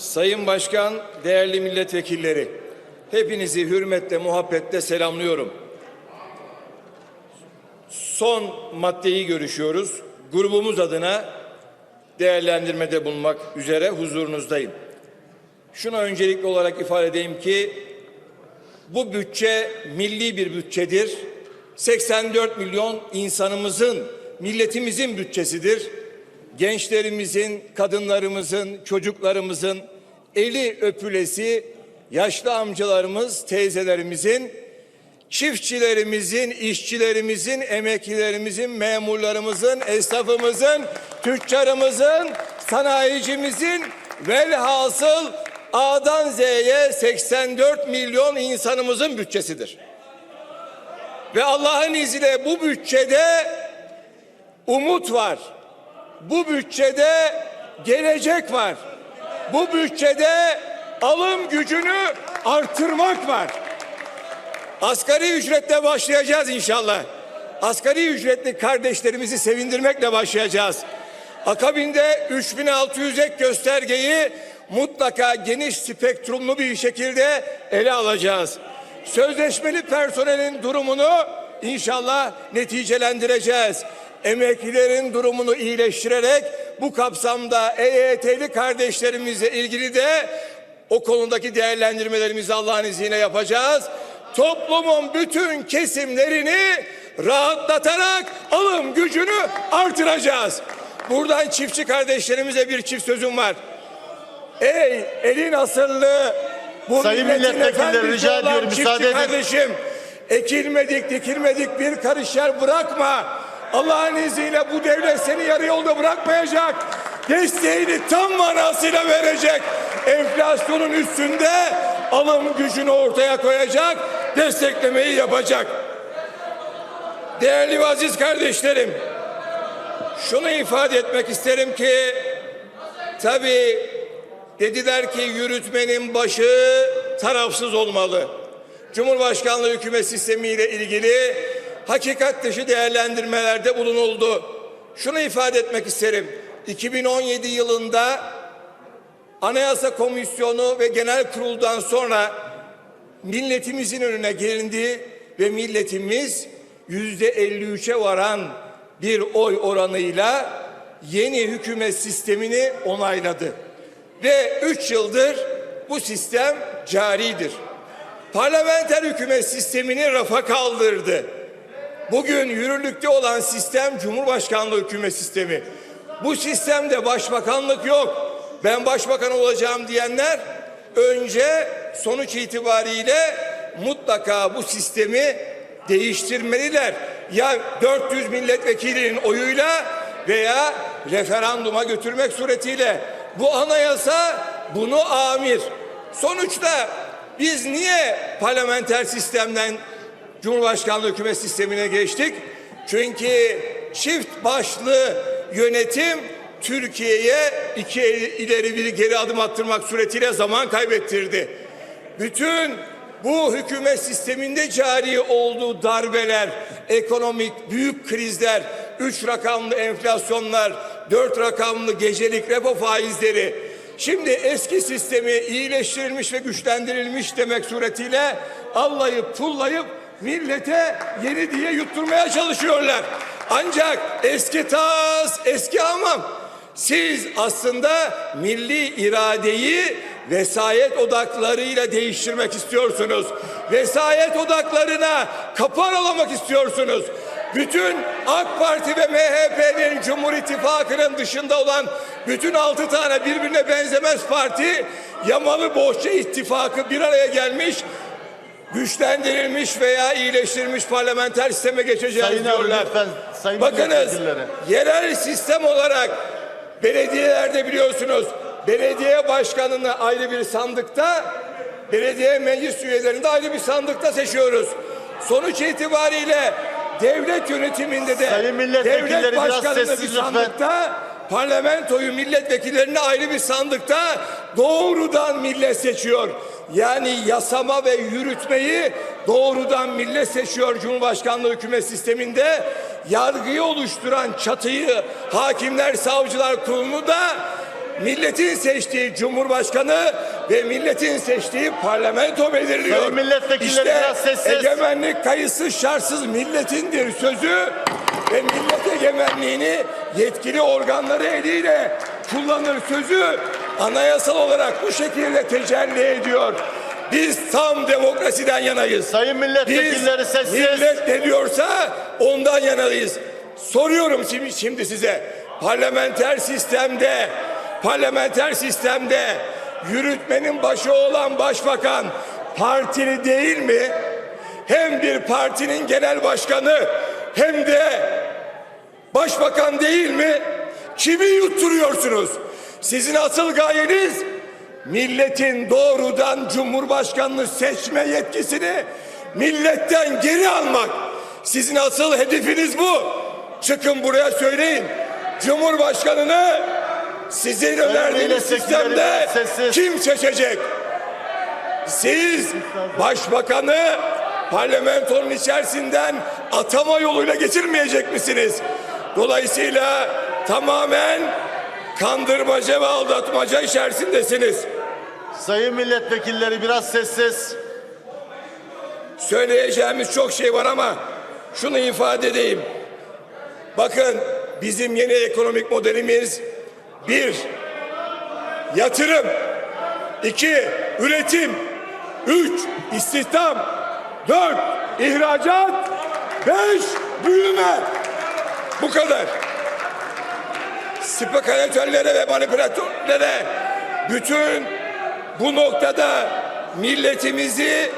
Sayın Başkan, değerli milletvekilleri, hepinizi hürmetle, muhabbetle selamlıyorum. Son maddeyi görüşüyoruz. Grubumuz adına değerlendirmede bulunmak üzere huzurunuzdayım. Şunu öncelikli olarak ifade edeyim ki bu bütçe milli bir bütçedir. 84 milyon insanımızın, milletimizin bütçesidir. Gençlerimizin, kadınlarımızın, çocuklarımızın eli öpülesi, yaşlı amcalarımız, teyzelerimizin, çiftçilerimizin, işçilerimizin, emeklilerimizin, memurlarımızın, esnafımızın, tüccarımızın, sanayicimizin velhasıl A'dan Z'ye 84 milyon insanımızın bütçesidir. Ve Allah'ın izniyle bu bütçede umut var. Bu bütçede gelecek var. Bu bütçede alım gücünü artırmak var. Asgari ücretle başlayacağız inşallah. Asgari ücretli kardeşlerimizi sevindirmekle başlayacağız. Akabinde 3600 ek göstergeyi mutlaka geniş spektrumlu bir şekilde ele alacağız. Sözleşmeli personelin durumunu inşallah neticelendireceğiz. Emeklilerin durumunu iyileştirerek bu kapsamda EYT'li kardeşlerimizle ilgili de o konudaki değerlendirmelerimizi Allah'ın izniyle yapacağız. Toplumun bütün kesimlerini rahatlatarak alım gücünü artıracağız. Buradan çiftçi kardeşlerimize bir çift sözüm var. Ey elin asırlı bu Sayın milletvekilleri, rica ediyorum, müsaade edin. kardeşim ekilmedik dikilmedik bir karış yer bırakma. Allah'ın izniyle bu devlet seni yarı yolda bırakmayacak. Desteğini tam manasıyla verecek. Enflasyonun üstünde alım gücünü ortaya koyacak. Desteklemeyi yapacak. Değerli ve aziz kardeşlerim, şunu ifade etmek isterim ki tabii dediler ki yürütmenin başı tarafsız olmalı. Cumhurbaşkanlığı hükümet sistemiyle ilgili hakikat dışı değerlendirmelerde bulunuldu. Şunu ifade etmek isterim. 2017 yılında Anayasa Komisyonu ve Genel Kurul'dan sonra milletimizin önüne gelindi ve milletimiz yüzde 53'e varan bir oy oranıyla yeni hükümet sistemini onayladı. Ve 3 yıldır bu sistem caridir. Parlamenter hükümet sistemini rafa kaldırdı. Bugün yürürlükte olan sistem Cumhurbaşkanlığı hükümet sistemi. Bu sistemde başbakanlık yok. Ben başbakan olacağım diyenler önce sonuç itibariyle mutlaka bu sistemi değiştirmeliler. Ya 400 milletvekilinin oyuyla veya referanduma götürmek suretiyle. Bu anayasa bunu amir. Sonuçta biz niye parlamenter sistemden Cumhurbaşkanlığı hükümet sistemine geçtik? Çünkü çift başlı yönetim Türkiye'ye iki ileri bir geri adım attırmak suretiyle zaman kaybettirdi. Bütün bu hükümet sisteminde cari olduğu darbeler, ekonomik büyük krizler, üç rakamlı enflasyonlar, dört rakamlı gecelik repo faizleri, şimdi eski sistemi iyileştirilmiş ve güçlendirilmiş demek suretiyle allayıp pullayıp millete yeni diye yutturmaya çalışıyorlar. Ancak eski tas, eski hamam. Siz aslında milli iradeyi vesayet odaklarıyla değiştirmek istiyorsunuz. Vesayet odaklarına kapı aralamak istiyorsunuz. Bütün AK Parti ve MHP'nin Cumhur İttifakı'nın dışında olan bütün altı tane birbirine benzemez parti Yamalı Bohça ittifakı bir araya gelmiş güçlendirilmiş veya iyileştirilmiş parlamenter sisteme geçeceğiz Sayın abi, diyorlar. lütfen, sayın Bakınız yerel sistem olarak belediyelerde biliyorsunuz belediye başkanını ayrı bir sandıkta belediye meclis üyelerini de ayrı bir sandıkta seçiyoruz. Sonuç itibariyle devlet yönetiminde de Sayın devlet başkanını bir sessiz lütfen. sandıkta parlamentoyu milletvekillerini ayrı bir sandıkta doğrudan millet seçiyor. Yani yasama ve yürütmeyi doğrudan millet seçiyor Cumhurbaşkanlığı hükümet sisteminde. Yargıyı oluşturan çatıyı Hakimler Savcılar Kurulu'nu da milletin seçtiği cumhurbaşkanı ve milletin seçtiği parlamento belirliyor. Sayın milletvekilleri işte biraz sessiz. egemenlik kayıtsız şartsız milletindir sözü ve millet egemenliğini yetkili organları eliyle kullanır sözü anayasal olarak bu şekilde tecelli ediyor. Biz tam demokrasiden yanayız. Sayın milletvekilleri Biz sessiz. millet ne diyorsa ondan yanalıyız. Soruyorum şimdi, şimdi size parlamenter sistemde parlamenter sistemde yürütmenin başı olan başbakan partili değil mi? Hem bir partinin genel başkanı hem de başbakan değil mi? Kimi yutturuyorsunuz? Sizin asıl gayeniz milletin doğrudan cumhurbaşkanını seçme yetkisini milletten geri almak. Sizin asıl hedefiniz bu. Çıkın buraya söyleyin. Cumhurbaşkanını sizin önerdiğiniz sistemde sessiz. kim seçecek? Siz başbakanı parlamentonun içerisinden atama yoluyla geçirmeyecek misiniz? Dolayısıyla tamamen kandırmaca ve aldatmaca içerisindesiniz. Sayın milletvekilleri biraz sessiz. Söyleyeceğimiz çok şey var ama şunu ifade edeyim. Bakın bizim yeni ekonomik modelimiz bir yatırım, iki üretim, üç istihdam, dört ihracat, beş büyüme. Bu kadar. Spekülatörlere ve manipülatörlere bütün bu noktada milletimizi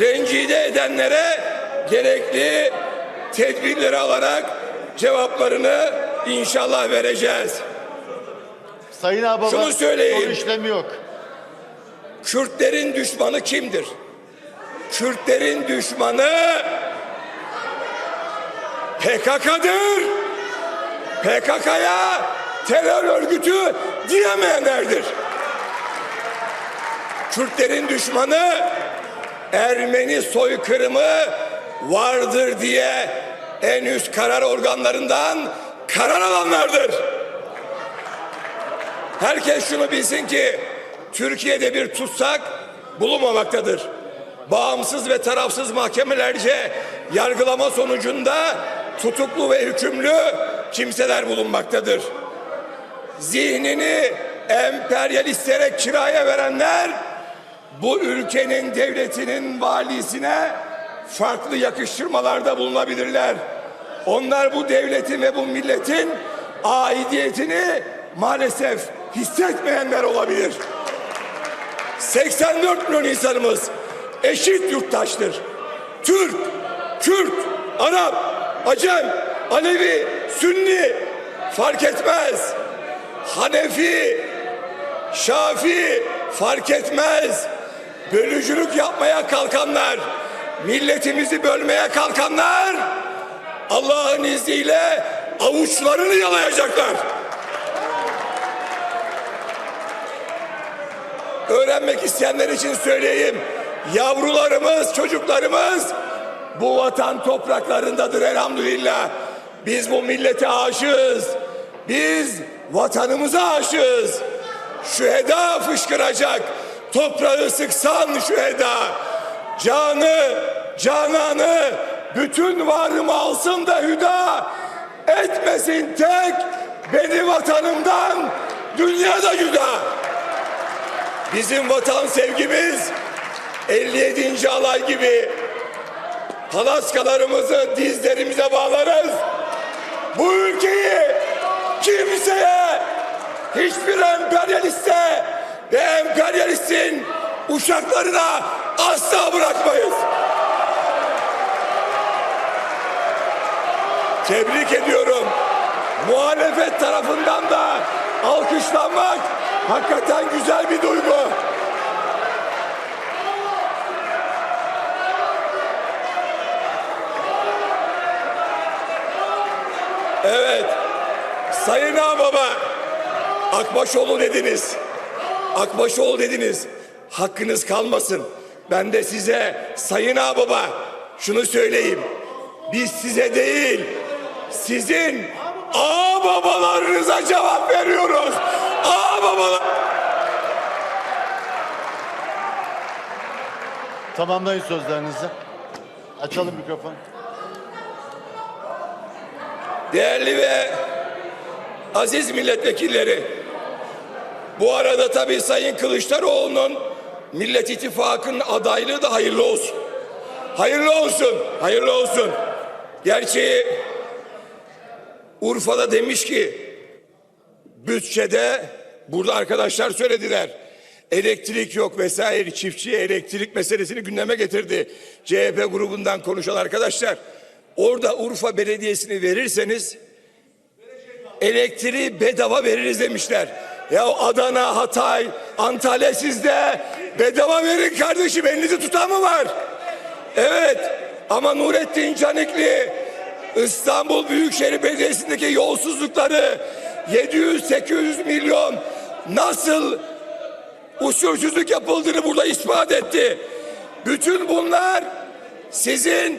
rencide edenlere gerekli tedbirleri alarak cevaplarını inşallah vereceğiz. Sayın Ağbaba Şunu söyleyeyim. soru işlemi yok. Kürtlerin düşmanı kimdir? Kürtlerin düşmanı PKK'dır. PKK'ya terör örgütü diyemeyenlerdir. Kürtlerin düşmanı Ermeni soykırımı vardır diye en üst karar organlarından karar alanlardır. Herkes şunu bilsin ki Türkiye'de bir tutsak bulunmamaktadır. Bağımsız ve tarafsız mahkemelerce yargılama sonucunda tutuklu ve hükümlü kimseler bulunmaktadır. Zihnini emperyalistlere kiraya verenler bu ülkenin devletinin valisine farklı yakıştırmalarda bulunabilirler. Onlar bu devletin ve bu milletin aidiyetini maalesef hissetmeyenler olabilir. 84 milyon insanımız eşit yurttaştır. Türk, Kürt, Arap, Acem, Alevi, Sünni fark etmez. Hanefi, Şafi fark etmez. Bölücülük yapmaya kalkanlar, milletimizi bölmeye kalkanlar Allah'ın izniyle avuçlarını yalayacaklar. Öğrenmek isteyenler için söyleyeyim. Yavrularımız, çocuklarımız bu vatan topraklarındadır elhamdülillah. Biz bu millete aşığız. Biz vatanımıza aşığız. Şüheda fışkıracak. Toprağı sıksan şüheda. Canı, cananı, bütün varımı alsın da hüda. Etmesin tek beni vatanımdan dünyada güda. Bizim vatan sevgimiz 57. alay gibi palaskalarımızı dizlerimize bağlarız. Bu ülkeyi kimseye, hiçbir emperyaliste ve emperyalistin uşaklarına asla bırakmayız. Tebrik ediyorum. Muhalefet tarafından da alkışlanmak hakikaten güzel bir duygu. Evet. Sayın Ağbaba, Akbaşoğlu dediniz. Akbaşoğlu dediniz. Hakkınız kalmasın. Ben de size Sayın Ağbaba şunu söyleyeyim. Biz size değil, sizin ağababalarınıza cevap veriyoruz. Aa babalar. Tamamlayın sözlerinizi. Açalım mikrofon. Değerli ve aziz milletvekilleri, bu arada tabii Sayın Kılıçdaroğlu'nun Millet İttifakı'nın adaylığı da hayırlı olsun. Hayırlı olsun, hayırlı olsun. Gerçi Urfa'da demiş ki bütçede burada arkadaşlar söylediler. Elektrik yok vesaire çiftçiye elektrik meselesini gündeme getirdi. CHP grubundan konuşan arkadaşlar. Orada Urfa Belediyesi'ni verirseniz elektriği bedava veririz demişler. Ya Adana, Hatay, Antalya sizde bedava verin kardeşim elinizi tutan mı var? Evet ama Nurettin Canikli İstanbul Büyükşehir Belediyesi'ndeki yolsuzlukları 700-800 milyon nasıl usulsüzlük yapıldığını burada ispat etti. Bütün bunlar sizin